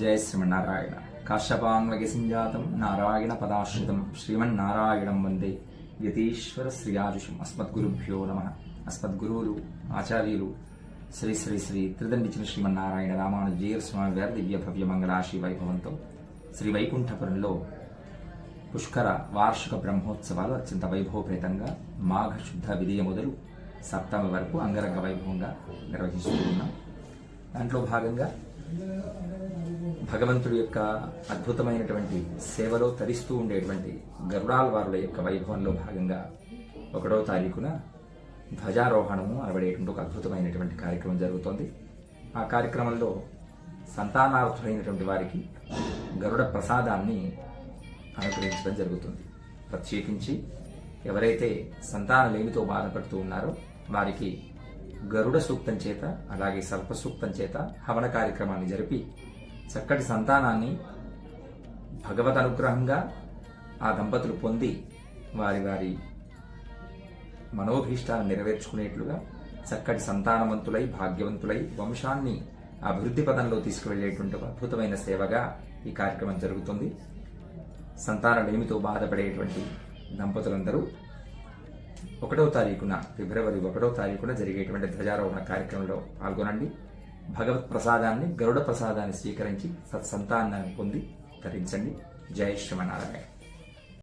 జయ శ్రీమన్నారాయణ కాశ్యపాన్వగి సంజాతం నారాయణ పదాశ్రితం శ్రీమన్నారాయణం వందే యతీశ్వర శ్రీయాజుషం అస్మద్గురుభ్యో నమ అస్మద్గురువులు ఆచార్యులు శ్రీ శ్రీ శ్రీ త్రిదండిచిన శ్రీమన్నారాయణ రామానుజీయ స్వామి వారి దివ్య భవ్య మంగళాశి వైభవంతో శ్రీ వైకుంఠపురంలో పుష్కర వార్షిక బ్రహ్మోత్సవాలు అత్యంత వైభవపేతంగా మాఘ శుద్ధ విధియ మొదలు సప్తమి వరకు అంగరంగ వైభవంగా నిర్వహిస్తూ ఉన్నాం. దాంట్లో భాగంగా భగవంతుడి యొక్క అద్భుతమైనటువంటి సేవలో తరిస్తూ ఉండేటువంటి గరుడాల్వారుల యొక్క వైభవంలో భాగంగా ఒకటో తారీఖున ధ్వజారోహణము అనబడేటువంటి ఒక అద్భుతమైనటువంటి కార్యక్రమం జరుగుతోంది. ఆ కార్యక్రమంలో సంతానార్థులైనటువంటి వారికి గరుడ ప్రసాదాన్ని అనుగ్రహించడం జరుగుతుంది. ప్రత్యేకించి ఎవరైతే సంతాన లేమితో బాధపడుతూ ఉన్నారో వారికి గరుడ సూక్తం చేత అలాగే సర్పసూక్తం చేత హవన కార్యక్రమాన్ని జరిపి చక్కటి సంతానాన్ని భగవత్ అనుగ్రహంగా ఆ దంపతులు పొంది వారి వారి మనోభీష్టాలను నెరవేర్చుకునేట్లుగా చక్కటి సంతానవంతులై భాగ్యవంతులై వంశాన్ని అభివృద్ధి పదంలో తీసుకువెళ్ళేటువంటి అద్భుతమైన సేవగా ఈ కార్యక్రమం జరుగుతుంది. సంతానలేమితో బాధపడేటువంటి దంపతులందరూ ఒకటో తారీఖున ఫిబ్రవరి ఒకటో తారీఖున జరిగేటువంటి ధ్వజారోహణ కార్యక్రమంలో పాల్గొనండి. భగవత్ ప్రసాదాన్ని గరుడ ప్రసాదాన్ని స్వీకరించి సత్సంతానాన్ని పొంది ధరించండి. జై శ్రీమనారాయణ